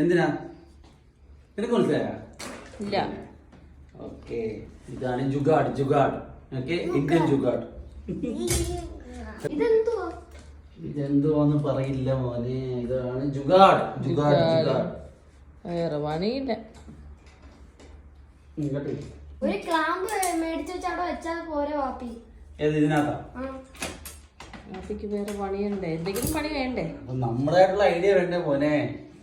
എന്തിനാ? നിനക്ക് മനസ്സിലായ? ഇല്ല. ഓക്കെ. ഇതാണ് ജുഗാഡ് ജുഗാഡ്. ഓക്കെ? ഇന്ത്യൻ ജുഗാഡ്. ഇതെന്തുവാ? ഇതെന്തുവാന്ന് പറയില്ല മോനെ. ഇതാണ് ജുഗാഡ്. ജുഗാഡ് ജുഗാഡ്. വേറെ പണിയില്ല. ഇങ്ങോട്ട് ഒരു ക്ലാമ്പ് മേടിച്ചു വെച്ച് വെച്ചാൽ പോരെ വാപ്പി. ഏത് ഇതിനകത്താ? വാപ്പിക്ക് വേറെ പണിയുണ്ടേ. എന്തെങ്കിലും പണി വേണ്ടേ? അപ്പൊ നമ്മുടേതായിട്ടുള്ള ഐഡിയ വേണ്ടേ മോനെ?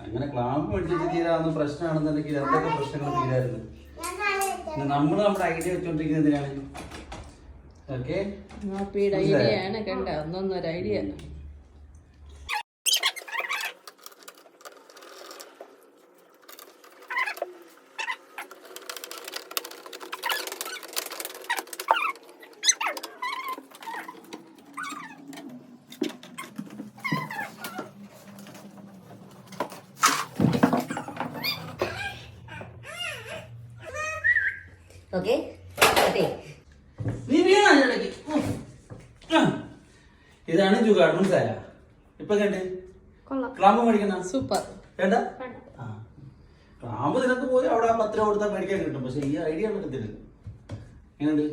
അങ്ങനെ ക്ലാമ്പ് മേടിച്ചിട്ട് തീരാവുന്ന പ്രശ്നമാണെന്നുണ്ടെങ്കിൽ എന്തൊക്കെ പ്രശ്നങ്ങൾ തീരായിരുന്നു? നമ്മൾ നമ്മുടെ ഐഡിയ വെച്ചോണ്ടിരിക്കുന്നത് എന്തിനാണ്? ഓക്കെ ഐഡിയ ആണ് കണ്ട? ഒന്നൊന്നൊരു ഐഡിയ ഓക്കെ നീ വീണ. ഇതാണ് ജുഗാഡ് മനസ്സിലായ ഇപ്പൊ കേട്ട് കൊള്ളാം. ക്ലാമ്പ് മേടിക്കുന്ന? സൂപ്പർ. വേണ്ട. ക്ലാമ്പ് നിനക്ക് പോയി അവിടെ പത്ത് രൂപ കൊടുത്താൽ മേടിക്കാൻ കിട്ടും. പക്ഷെ ഈ ഐഡിയ കിട്ടത്തില്ല എങ്ങനെയുണ്ട്?